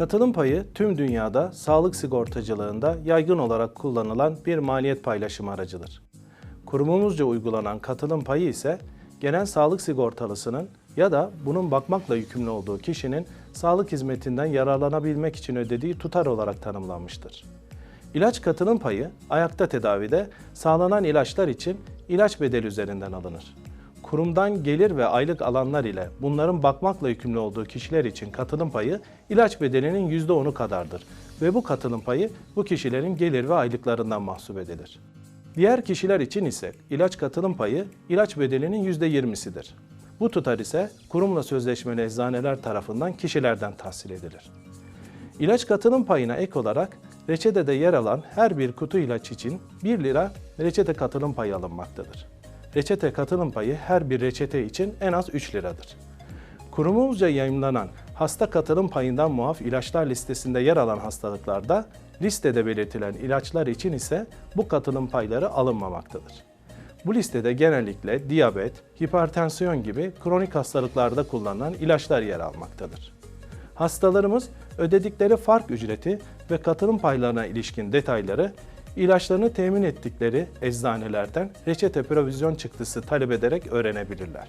Katılım payı tüm dünyada sağlık sigortacılığında yaygın olarak kullanılan bir maliyet paylaşımı aracıdır. Kurumumuzca uygulanan katılım payı ise genel sağlık sigortalısının ya da bunun bakmakla yükümlü olduğu kişinin sağlık hizmetinden yararlanabilmek için ödediği tutar olarak tanımlanmıştır. İlaç katılım payı ayakta tedavide sağlanan ilaçlar için ilaç bedeli üzerinden alınır. Kurumdan gelir ve aylık alanlar ile bunların bakmakla yükümlü olduğu kişiler için katılım payı ilaç bedelinin %10'u kadardır ve bu katılım payı bu kişilerin gelir ve aylıklarından mahsup edilir. Diğer kişiler için ise ilaç katılım payı ilaç bedelinin %20'sidir. Bu tutar ise kurumla sözleşmeli eczaneler tarafından kişilerden tahsil edilir. İlaç katılım payına ek olarak reçetede yer alan her bir kutu ilaç için 1 lira reçete katılım payı alınmaktadır. Reçete katılım payı her bir reçete için en az 3 liradır. Kurumumuzca yayımlanan hasta katılım payından muaf ilaçlar listesinde yer alan hastalıklarda listede belirtilen ilaçlar için ise bu katılım payları alınmamaktadır. Bu listede genellikle diyabet, hipertansiyon gibi kronik hastalıklarda kullanılan ilaçlar yer almaktadır. Hastalarımız ödedikleri fark ücreti ve katılım paylarına ilişkin detayları ilaçlarını temin ettikleri eczanelerden reçete provizyon çıktısı talep ederek öğrenebilirler.